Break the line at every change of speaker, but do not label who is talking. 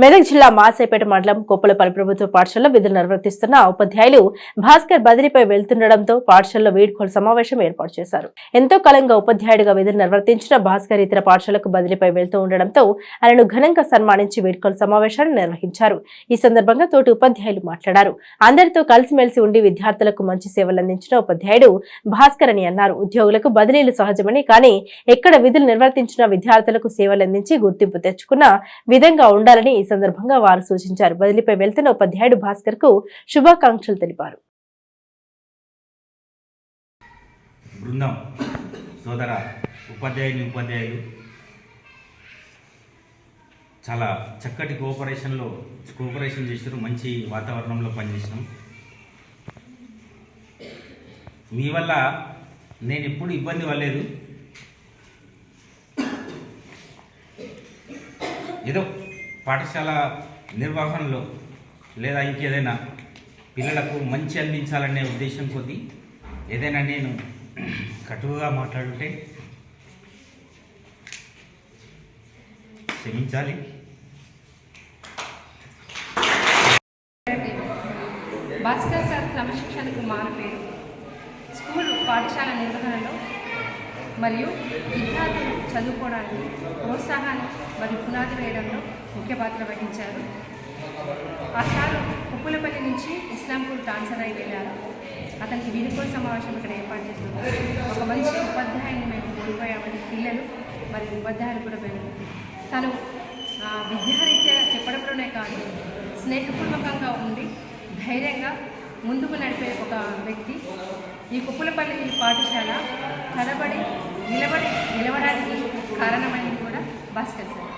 మెదక్ జిల్లా మాసేపేట మండలం కొప్పలపల్లి ప్రభుత్వ పాఠశాలలో విధులు నిర్వర్తిస్తున్న ఉపాధ్యాయులు భాస్కర్ బదిలీపై వెళ్తుండటంతో పాఠశాలలో వీడ్కోలు సమావేశం ఏర్పాటు చేశారు. ఎంతో కాలంగా ఉపాధ్యాయుడిగా విధులు నిర్వర్తించిన భాస్కర్ ఇతర పాఠశాలకు బదిలీపై వెళ్తూ ఉండడంతో ఆయనను ఘనంగా సన్మానించి వీడ్కోలు సమావేశాన్ని నిర్వహించారు. ఈ సందర్భంగా తోటి ఉపాధ్యాయులు మాట్లాడారు. అందరితో కలిసిమెలిసి ఉండి విద్యార్థులకు మంచి సేవలు అందించిన ఉపాధ్యాయుడు భాస్కర్ అని అన్నారు. ఉద్యోగులకు బదిలీలు సహజమని కానీ ఎక్కడ విధులు నిర్వర్తించిన విద్యార్థులకు సేవలు అందించి గుర్తింపు తెచ్చుకున్న విధంగా ఉండాలని సందర్భంగా వారు సూచించారు. బదిలీపై వెళ్తున్న ఉపాధ్యాయుడు భాస్కర్కు శుభాకాంక్షలు తెలిపారు.
బృందం సోదర ఉపాధ్యాయుని ఉపాధ్యాయులు చాలా చక్కటి కోఆపరేషన్లో కోఆపరేషన్ చేసారు మంచి వాతావరణంలో పనిచేసినాం. మీ వల్ల నేను ఎప్పుడు ఇబ్బంది పడలేదు. ఏదో పాఠశాల నిర్వహణలో లేదా ఇంకేదైనా పిల్లలకు మంచి అందించాలనే ఉద్దేశం కొద్దీ ఏదైనా నేను కటువుగా మాట్లాడుంటే క్షమించాలి.
భాస్కర్ సార్ క్రమశిక్షణకు మారుపేరు స్కూల్ పాఠశాల నిర్వహణలో మరియు విద్యార్థులు చదువుకోవడానికి ప్రోత్సాహాన్ని మరియు పునాది వేయడంలో ముఖ్య పాత్ర వహించారు. ఆ సార్ ఉప్పులపల్లి నుంచి ఇస్లాంపూర్ ట్రాన్స్ఫర్ అయి వెళ్ళారు. అతనికి వీడుకోలు సమావేశం ఇక్కడ ఏర్పాటు చేస్తున్నారు. ఒక మంచి ఉపాధ్యాయుని మేము కోల్పోయామని పిల్లలు మరియు ఉపాధ్యాయులు కూడా మేము తను విద్యారీత్యా చెప్పడంలోనే కాదు స్నేహపూర్వకంగా ఉండి ధైర్యంగా ముందుకు నడిపే ఒక వ్యక్తి. ఈ కుప్పులపల్లి పాఠశాల తడబడి నిలబడి నిలవడానికి కారణమైంది కూడా భాస్కర్ సార్.